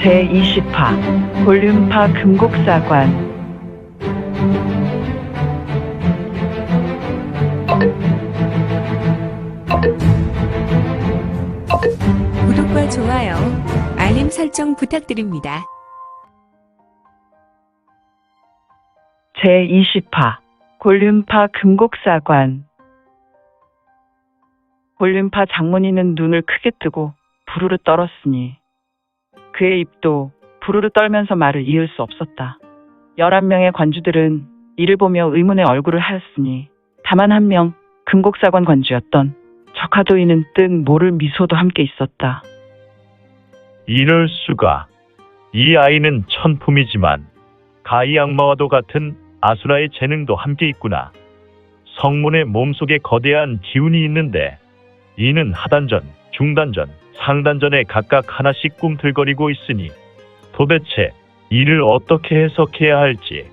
제20화 볼륨파 금곡사관 구독과 좋아요, 알림 설정 부탁드립니다. 제20화 볼륨파 금곡사관 볼륨파 장문이는 눈을 크게 뜨고 부르르 떨었으니 그의 입도 부르르 떨면서 말을 이을 수 없었다. 11명의 관주들은 이를 보며 의문의 얼굴을 하였으니 다만 한 명 금곡사관 관주였던 적하도이는 뜬 모를 미소도 함께 있었다. 이럴 수가. 이 아이는 천품이지만 가이 악마와도 같은 아수라의 재능도 함께 있구나. 성문의 몸속에 거대한 기운이 있는데 이는 하단전, 중단전, 상단전에 각각 하나씩 꿈틀거리고 있으니 도대체 이를 어떻게 해석해야 할지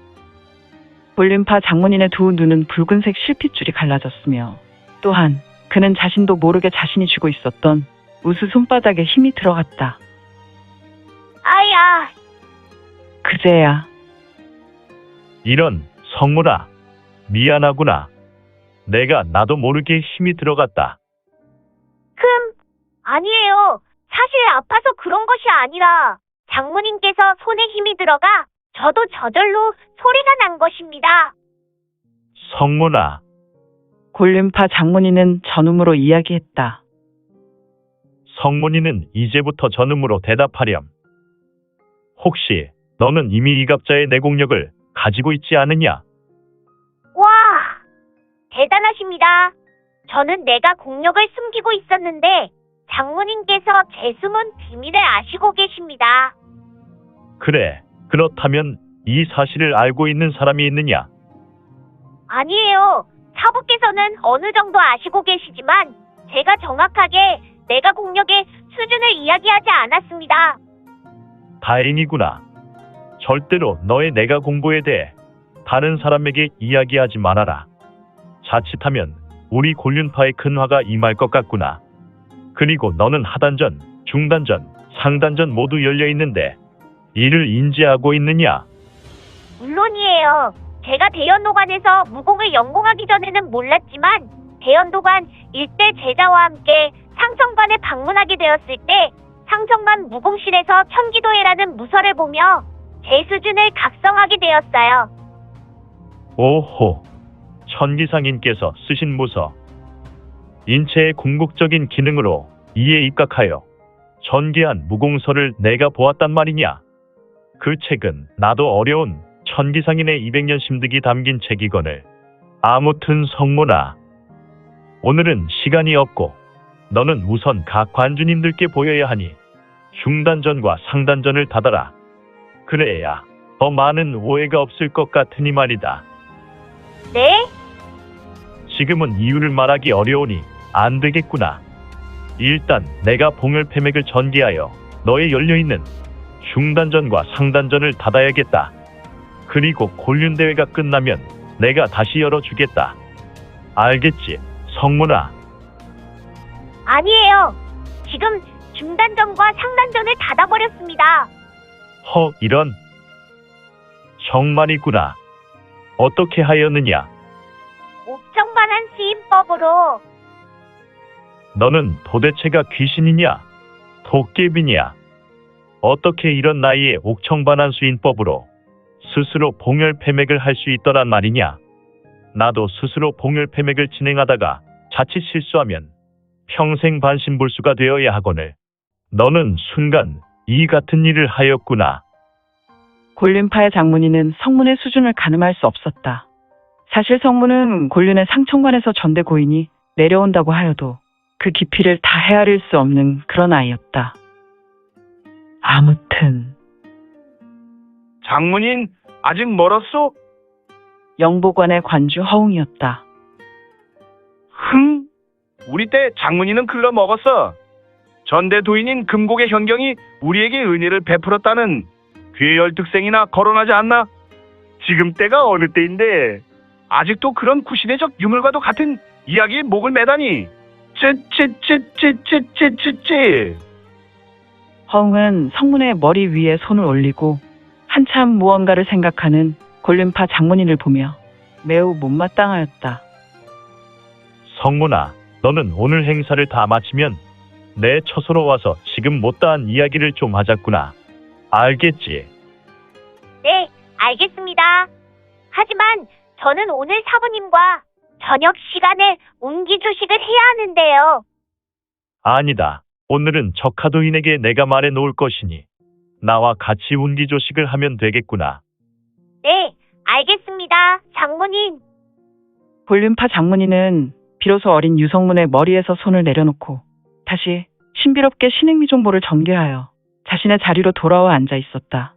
볼륨파 장문인의 두 눈은 붉은색 실핏줄이 갈라졌으며 또한 그는 자신도 모르게 자신이 쥐고 있었던 우수 손바닥에 힘이 들어갔다. 아야, 그제야 이런 성문아 미안하구나. 내가 나도 모르게 힘이 들어갔다. 흠, 아니에요. 사실 아파서 그런 것이 아니라 장모님께서 손에 힘이 들어가 저도 저절로 소리가 난 것입니다. 성문아 볼륨파 장문인은 전음으로 이야기했다. 성문이는 이제부터 전음으로 대답하렴. 혹시 너는 이미 이갑자의 내공력을 가지고 있지 않느냐? 와, 대단하십니다. 저는 내가 공력을 숨기고 있었는데 장모님께서 제 숨은 비밀을 아시고 계십니다. 그래. 그렇다면 이 사실을 알고 있는 사람이 있느냐? 아니에요. 사부께서는 어느 정도 아시고 계시지만 제가 정확하게 내가 공력의 수준을 이야기하지 않았습니다. 다행이구나. 절대로 너의 내가 공부에 대해 다른 사람에게 이야기하지 말아라. 자칫하면 우리 곤륜파의 큰 화가 임할 것 같구나. 그리고 너는 하단전, 중단전, 상단전 모두 열려 있는데 이를 인지하고 있느냐? 물론이에요. 제가 대연도관에서 무공을 연공하기 전에는 몰랐지만 대연도관 일대 제자와 함께 상청관에 방문하게 되었을 때 상청관 무공실에서 천기도회라는 무서를 보며 제 수준을 각성하게 되었어요. 오호, 천기상인께서 쓰신 무서. 인체의 궁극적인 기능으로 이에 입각하여 전개한 무공서를 내가 보았단 말이냐. 그 책은 나도 어려운 천기상인의 200년 심득이 담긴 책이거늘. 아무튼 성문아, 오늘은 시간이 없고 너는 우선 각 관주님들께 보여야 하니 중단전과 상단전을 닫아라. 그래야 더 많은 오해가 없을 것 같으니 말이다. 네? 지금은 이유를 말하기 어려우니 안 되겠구나. 일단 내가 봉혈패맥을 전개하여 너의 열려있는 중단전과 상단전을 닫아야겠다. 그리고 곤륜대회가 끝나면 내가 다시 열어주겠다. 알겠지, 성문아? 아니에요. 지금 중단전과 상단전을 닫아버렸습니다. 허, 이런. 정말이구나. 어떻게 하였느냐? 옥정반한 시인법으로 너는 도대체가 귀신이냐? 도깨비냐? 어떻게 이런 나이에 옥청반한 수인법으로 스스로 봉혈패맥을 할 수 있더란 말이냐? 나도 스스로 봉혈패맥을 진행하다가 자칫 실수하면 평생 반신불수가 되어야 하거늘. 너는 순간 이 같은 일을 하였구나. 골륜파의 장문인은 성문의 수준을 가늠할 수 없었다. 사실 성문은 골륜의 상청관에서 전대 고인이 내려온다고 하여도 그 깊이를 다 헤아릴 수 없는 그런 아이였다. 아무튼 장문인 아직 멀었소? 영보관의 관주 허웅이었다. 흥! 우리 때 장문인은 글러 먹었어. 전대 도인인 금곡의 현경이 우리에게 은혜를 베풀었다는 괴열득생이나 거론하지 않나? 지금 때가 어느 때인데 아직도 그런 구시대적 유물과도 같은 이야기에 목을 매다니. 쯔쯔쯔쯔쯔쯔쯔쯔 허웅은 성문의 머리 위에 손을 올리고 한참 무언가를 생각하는 골륜파 장문인을 보며 매우 못마땅하였다. 성문아, 너는 오늘 행사를 다 마치면 내 처소로 와서 지금 못다한 이야기를 좀 하자꾸나. 알겠지? 네, 알겠습니다. 하지만 저는 오늘 사부님과 저녁 시간에 운기조식을 해야 하는데요. 아니다. 오늘은 적하도인에게 내가 말해 놓을 것이니 나와 같이 운기조식을 하면 되겠구나. 네, 알겠습니다. 장모님. 골륜파 장문인은 비로소 어린 유성문의 머리에서 손을 내려놓고 다시 신비롭게 신행미종보를 전개하여 자신의 자리로 돌아와 앉아 있었다.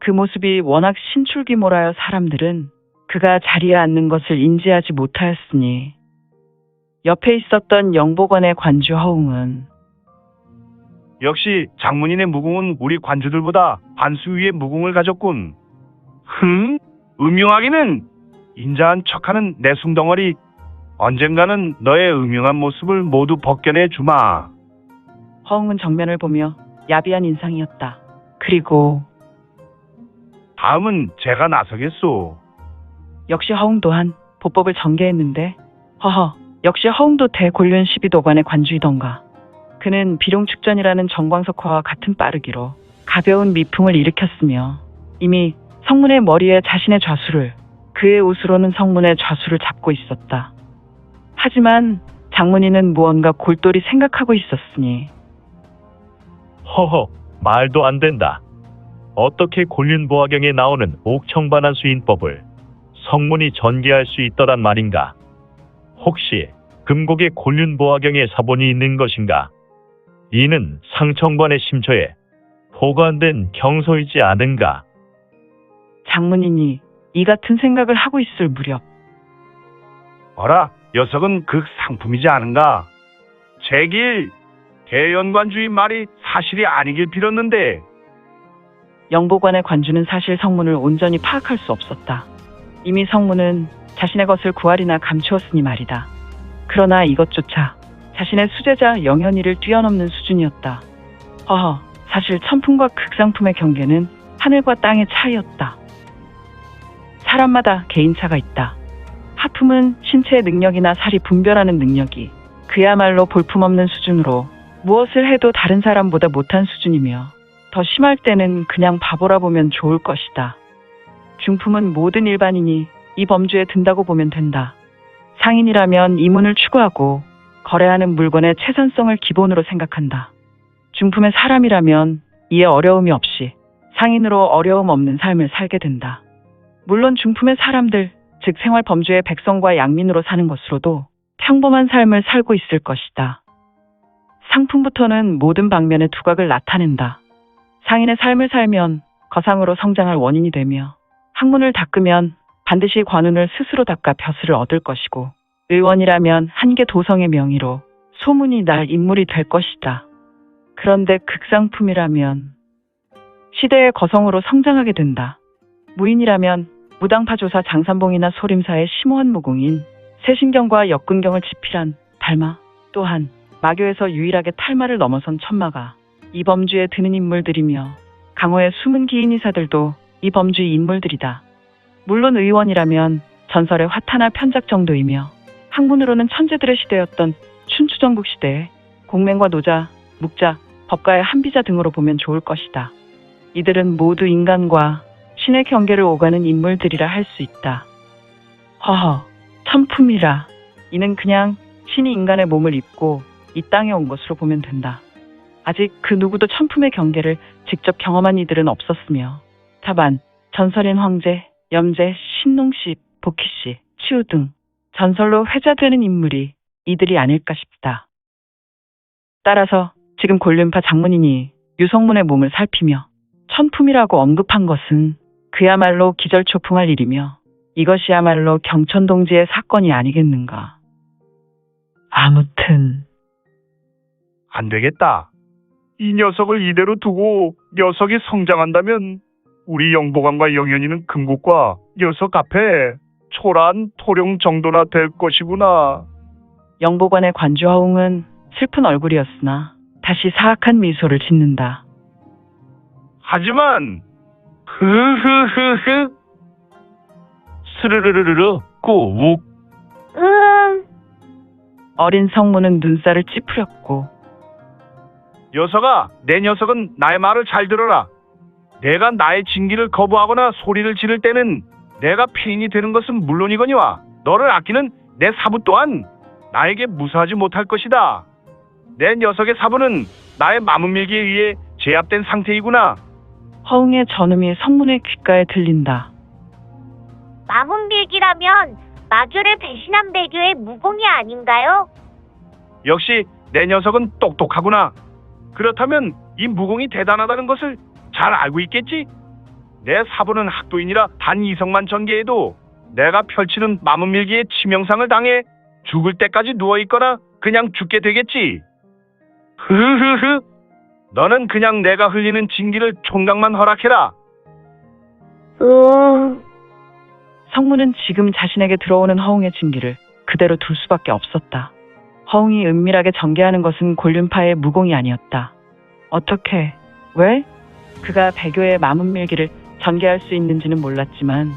그 모습이 워낙 신출귀몰하여 사람들은 그가 자리에 앉는 것을 인지하지 못하였으니 옆에 있었던 영복원의 관주 허웅은 역시 장문인의 무궁은 우리 관주들보다 반수 위의 무궁을 가졌군. 흥? 음흉하기는 인자한 척하는 내 숭덩어리 언젠가는 너의 음흉한 모습을 모두 벗겨내 주마. 허웅은 정면을 보며 야비한 인상이었다. 그리고 다음은 제가 나서겠소. 역시 허웅 또한 보법을 전개했는데 허허 역시 허웅도 대골륜 12도관의 관주이던가 그는 비룡축전이라는 정광석화와 같은 빠르기로 가벼운 미풍을 일으켰으며 이미 성문의 머리에 자신의 좌수를 그의 옷으로는 성문의 좌수를 잡고 있었다. 하지만 장문이는 무언가 골똘히 생각하고 있었으니 허허, 말도 안 된다. 어떻게 곤륜보화경에 나오는 옥청반한 수인법을 성문이 전개할 수 있더란 말인가? 혹시 금곡의 곤륜보화경에 사본이 있는 것인가? 이는 상청반의 심처에 보관된 경서이지 않은가? 장문인이 이 같은 생각을 하고 있을 무렵 어라, 녀석은 그 상품이지 않은가? 제길 대연관주의 말이 사실이 아니길 빌었는데 영보관의 관주는 사실 성문을 온전히 파악할 수 없었다. 이미 성문은 자신의 것을 구할이나 감추었으니 말이다. 그러나 이것조차 자신의 수제자 영현이를 뛰어넘는 수준이었다. 허허, 사실 천품과 극상품의 경계는 하늘과 땅의 차이였다. 사람마다 개인차가 있다. 하품은 신체의 능력이나 살이 분별하는 능력이 그야말로 볼품없는 수준으로 무엇을 해도 다른 사람보다 못한 수준이며 더 심할 때는 그냥 바보라 보면 좋을 것이다. 중품은 모든 일반인이 이 범주에 든다고 보면 된다. 상인이라면 이문을 추구하고 거래하는 물건의 최선성을 기본으로 생각한다. 중품의 사람이라면 이에 어려움이 없이 상인으로 어려움 없는 삶을 살게 된다. 물론 중품의 사람들, 즉 생활 범주의 백성과 양민으로 사는 것으로도 평범한 삶을 살고 있을 것이다. 상품부터는 모든 방면의 두각을 나타낸다. 상인의 삶을 살면 거상으로 성장할 원인이 되며 학문을 닦으면 반드시 관운을 스스로 닦아 벼슬을 얻을 것이고 의원이라면 한계 도성의 명의로 소문이 날 인물이 될 것이다. 그런데 극상품이라면 시대의 거성으로 성장하게 된다. 무인이라면 무당파 조사 장산봉이나 소림사의 심오한 무공인 세신경과 역근경을 집필한 달마 또한 마교에서 유일하게 탈마를 넘어선 천마가 이 범주에 드는 인물들이며 강호의 숨은 기인이사들도 이 범주의 인물들이다. 물론 의원이라면 전설의 화타나 편작 정도이며 학문으로는 천재들의 시대였던 춘추전국 시대에 공맹과 노자, 묵자, 법가의 한비자 등으로 보면 좋을 것이다. 이들은 모두 인간과 신의 경계를 오가는 인물들이라 할 수 있다. 허허, 천품이라. 이는 그냥 신이 인간의 몸을 입고 이 땅에 온 것으로 보면 된다. 아직 그 누구도 천품의 경계를 직접 경험한 이들은 없었으며 다만 전설인 황제, 염제, 신농씨, 복희씨, 치우 등 전설로 회자되는 인물이 이들이 아닐까 싶다. 따라서 지금 골륜파 장문인이 유성문의 몸을 살피며 천품이라고 언급한 것은 그야말로 기절초풍할 일이며 이것이야말로 경천동지의 사건이 아니겠는가. 아무튼 안 되겠다. 이 녀석을 이대로 두고 녀석이 성장한다면 우리 영보감과 영현이는 금국과 녀석 앞에 초라한 토룡 정도나 될 것이구나. 영보관의 관주 허웅은 슬픈 얼굴이었으나 다시 사악한 미소를 짓는다. 하지만 흐흐흐흐 스르르르르 꾸욱 음, 어린 성문은 눈살을 찌푸렸고 녀석아 내 녀석은 나의 말을 잘 들어라 내가 나의 징기를 거부하거나 소리를 지를 때는 내가 피인이 되는 것은 물론이거니와 너를 아끼는 내 사부 또한 나에게 무사하지 못할 것이다 내 녀석의 사부는 나의 마문밀기에 의해 제압된 상태이구나 허웅의 전음이 성문의 귓가에 들린다. 마문밀기라면 마교를 배신한 배교의 무공이 아닌가요? 역시 내 녀석은 똑똑하구나. 그렇다면 이 무공이 대단하다는 것을 잘 알고 있겠지? 내 사부는 학도인이라 단 이성만 전개해도 내가 펼치는 마문밀기의 치명상을 당해 죽을 때까지 누워있거나 그냥 죽게 되겠지. 흐흐흐. 너는 그냥 내가 흘리는 진기를 총각만 허락해라. 음, 성문은 지금 자신에게 들어오는 허웅의 징기를 그대로 둘 수밖에 없었다. 허웅이 은밀하게 전개하는 것은 골륜파의 무공이 아니었다. 어떻게, 왜? 그가 배교의 마문밀기를 전개할 수 있는지는 몰랐지만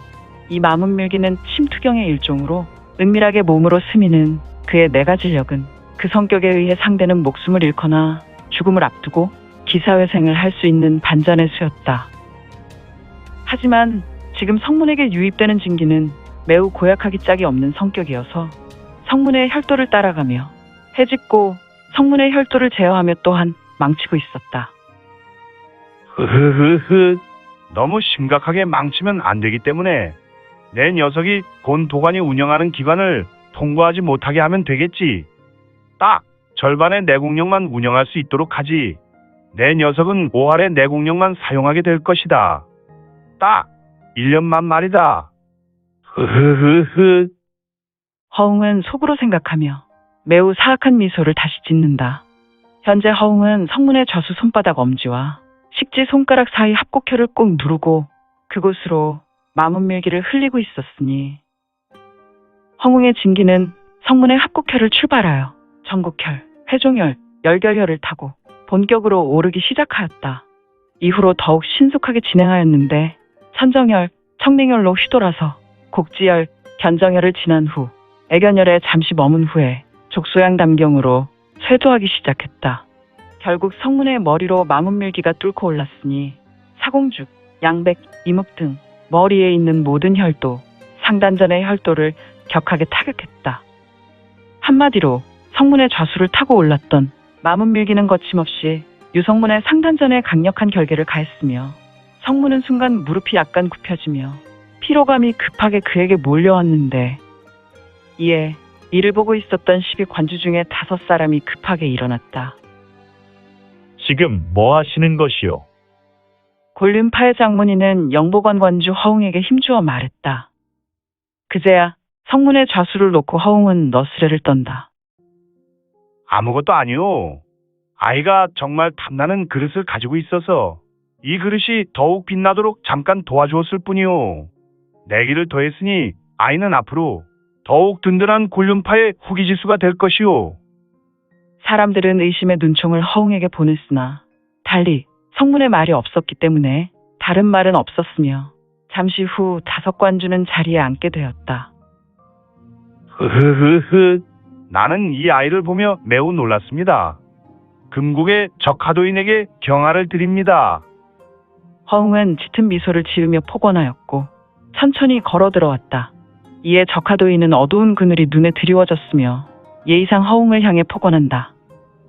이 마문밀기는 침투경의 일종으로 은밀하게 몸으로 스미는 그의 내가 진력은 그 성격에 의해 상대는 목숨을 잃거나 죽음을 앞두고 기사회생을 할 수 있는 반전의 수였다. 하지만 지금 성문에게 유입되는 징기는 매우 고약하기 짝이 없는 성격이어서 성문의 혈도를 따라가며 해짓고 성문의 혈도를 제어하며 또한 망치고 있었다. 흐흐흐흐. 너무 심각하게 망치면 안 되기 때문에 내 녀석이 곤 도관이 운영하는 기관을 통과하지 못하게 하면 되겠지. 딱 절반의 내공력만 운영할 수 있도록 하지. 내 녀석은 5할의 내공력만 사용하게 될 것이다. 딱 1년만 말이다. 흐흐흐흐. 허웅은 속으로 생각하며 매우 사악한 미소를 다시 짓는다. 현재 허웅은 성문의 저수 손바닥 엄지와 식지 손가락 사이 합곡혈을 꾹 누르고 그곳으로 마문밀기를 흘리고 있었으니 허웅의 진기는 성문의 합곡혈을 출발하여 전곡혈, 회종혈, 열결혈을 타고 본격으로 오르기 시작하였다. 이후로 더욱 신속하게 진행하였는데 천정혈, 청맹혈로 휘돌아서 곡지혈, 견정혈을 지난 후 애견혈에 잠시 머문 후에 족소양 담경으로 쇄도하기 시작했다. 결국 성문의 머리로 마문밀기가 뚫고 올랐으니 사공죽, 양백, 이묵 등 머리에 있는 모든 혈도, 상단전의 혈도를 격하게 타격했다. 한마디로 성문의 좌수를 타고 올랐던 마문밀기는 거침없이 유성문의 상단전에 강력한 결계를 가했으며 성문은 순간 무릎이 약간 굽혀지며 피로감이 급하게 그에게 몰려왔는데 이에 이를 보고 있었던 시비 관주 중에 다섯 사람이 급하게 일어났다. 지금 뭐 하시는 것이오? 골륜파의 장문이는 영보관 관주 허웅에게 힘주어 말했다. 그제야 성문의 좌수를 놓고 허웅은 너스레를 떤다. 아무것도 아니오. 아이가 정말 탐나는 그릇을 가지고 있어서 이 그릇이 더욱 빛나도록 잠깐 도와주었을 뿐이오. 내기를 더했으니 아이는 앞으로 더욱 든든한 골륜파의 후기지수가 될 것이오. 사람들은 의심의 눈총을 허웅에게 보냈으나 달리 성문의 말이 없었기 때문에 다른 말은 없었으며 잠시 후 다섯 관주는 자리에 앉게 되었다. 흐흐흐흐. 나는 이 아이를 보며 매우 놀랐습니다. 금국의 적하도인에게 경화를 드립니다. 허웅은 짙은 미소를 지으며 폭언하였고 천천히 걸어 들어왔다. 이에 적하도인은 어두운 그늘이 눈에 드리워졌으며 예의상 허웅을 향해 폭언한다.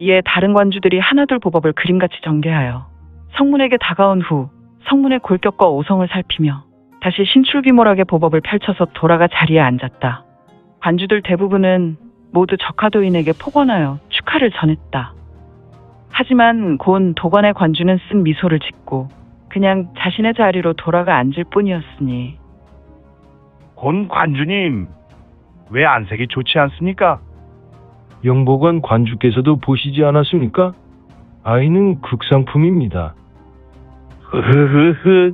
이에 다른 관주들이 하나둘 보법을 그림같이 전개하여 성문에게 다가온 후 성문의 골격과 오성을 살피며 다시 신출귀몰하게 보법을 펼쳐서 돌아가 자리에 앉았다. 관주들 대부분은 모두 적하도인에게 폭언하여 축하를 전했다. 하지만 곤 도관의 관주는 쓴 미소를 짓고 그냥 자신의 자리로 돌아가 앉을 뿐이었으니 곤 관주님, 왜 안색이 좋지 않습니까? 영보관 관주께서도 보시지 않았습니까? 아이는 극상품입니다. 흐흐흐흐.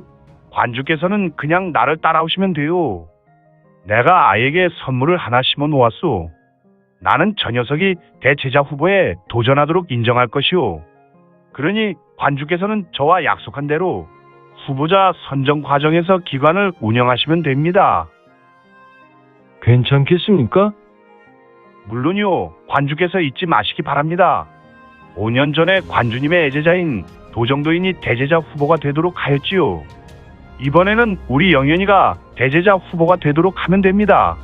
관주께서는 그냥 나를 따라오시면 돼요. 내가 아이에게 선물을 하나 심어 놓았소. 나는 저 녀석이 대체자 후보에 도전하도록 인정할 것이오. 그러니 관주께서는 저와 약속한 대로 후보자 선정 과정에서 기관을 운영하시면 됩니다. 괜찮겠습니까? 물론요, 관주께서 잊지 마시기 바랍니다. 5년 전에 관주님의 애제자인 도정도인이 대제자 후보가 되도록 하였지요. 이번에는 우리 영현이가 대제자 후보가 되도록 하면 됩니다.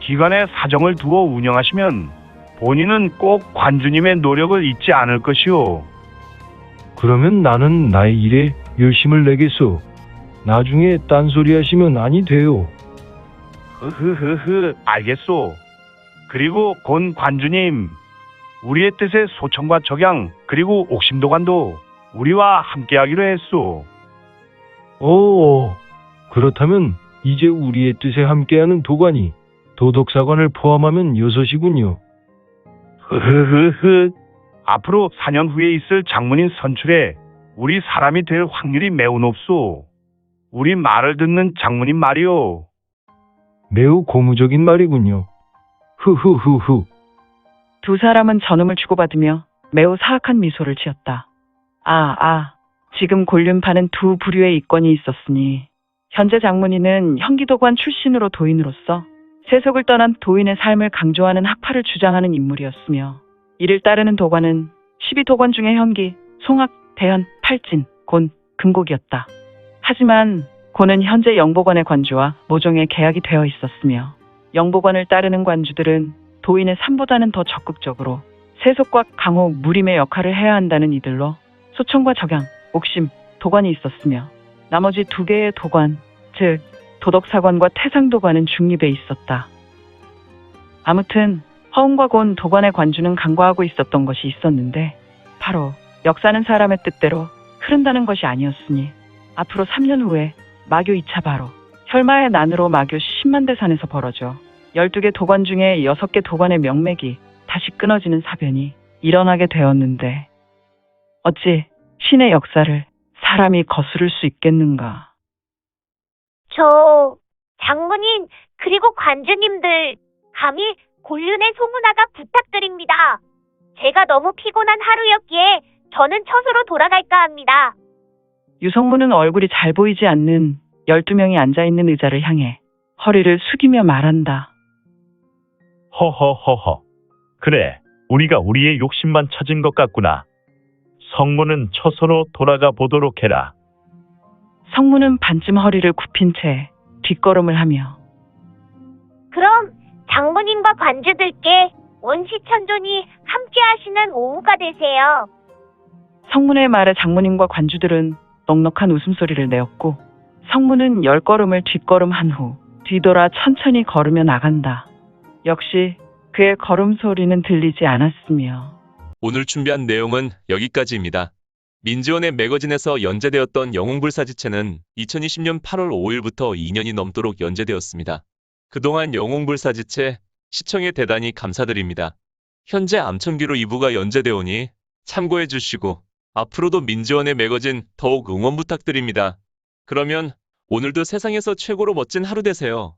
기관의 사정을 두어 운영하시면 본인은 꼭 관주님의 노력을 잊지 않을 것이요. 그러면 나는 나의 일에 열심을 내겠소. 나중에 딴소리 하시면 아니 돼요. 흐흐흐흐, 알겠소. 그리고 곤 관주님, 우리의 뜻에 소청과 적양, 그리고 옥심도관도 우리와 함께하기로 했소. 오, 그렇다면 이제 우리의 뜻에 함께하는 도관이 도덕사관을 포함하면 여섯이군요. 흐흐흐흐. 앞으로 4년 후에 있을 장문인 선출에 우리 사람이 될 확률이 매우 높소. 우리 말을 듣는 장문인 말이오. 매우 고무적인 말이군요. 후후후후. 두 사람은 전음을 주고받으며 매우 사악한 미소를 지었다. 아, 아, 지금 곤륜파는 두 부류의 이권이 있었으니 현재 장문인은 현기도관 출신으로 도인으로서 세속을 떠난 도인의 삶을 강조하는 학파를 주장하는 인물이었으며 이를 따르는 도관은 12도관 중의 현기, 송악, 대현, 팔진, 곤, 금곡이었다. 하지만 곤은 현재 영보관의 관주와 모종의 계약이 되어 있었으며 영보관을 따르는 관주들은 도인의 삶보다는 더 적극적으로 세속과 강호, 무림의 역할을 해야 한다는 이들로 소청과 적양, 옥심, 도관이 있었으며 나머지 두 개의 도관, 즉 도덕사관과 태상도관은 중립에 있었다. 아무튼 허운과 곤 도관의 관주는 간과하고 있었던 것이 있었는데 바로 역사는 사람의 뜻대로 흐른다는 것이 아니었으니 앞으로 3년 후에 마교 2차 바로 혈마의 난으로 마교 10만 대산에서 벌어져 12개 도관 중에 6개 도관의 명맥이 다시 끊어지는 사변이 일어나게 되었는데 어찌 신의 역사를 사람이 거스를 수 있겠는가? 저, 장문인, 그리고 관주님들, 감히 곤륜의 소문화가 부탁드립니다. 제가 너무 피곤한 하루였기에 저는 처소로 돌아갈까 합니다. 유성문은 얼굴이 잘 보이지 않는 12명이 앉아있는 의자를 향해 허리를 숙이며 말한다. 허허허허. 그래, 우리가 우리의 욕심만 찾은 것 같구나. 성문은 처소로 돌아가 보도록 해라. 성문은 반쯤 허리를 굽힌 채 뒷걸음을 하며 그럼 장문인과 관주들께 원시천존이 함께 하시는 오후가 되세요. 성문의 말에 장모님과 관주들은 넉넉한 웃음소리를 내었고 성문은 열 걸음을 뒷걸음한 후 뒤돌아 천천히 걸으며 나간다. 역시 그의 걸음소리는 들리지 않았으며 오늘 준비한 내용은 여기까지입니다. 민지원의 매거진에서 연재되었던 영웅불사지체는 2020년 8월 5일부터 2년이 넘도록 연재되었습니다. 그동안 영웅불사지체 시청에 대단히 감사드립니다. 현재 암천기로 2부가 연재되오니 참고해 주시고 앞으로도 민지원의 매거진 더욱 응원 부탁드립니다. 그러면 오늘도 세상에서 최고로 멋진 하루 되세요.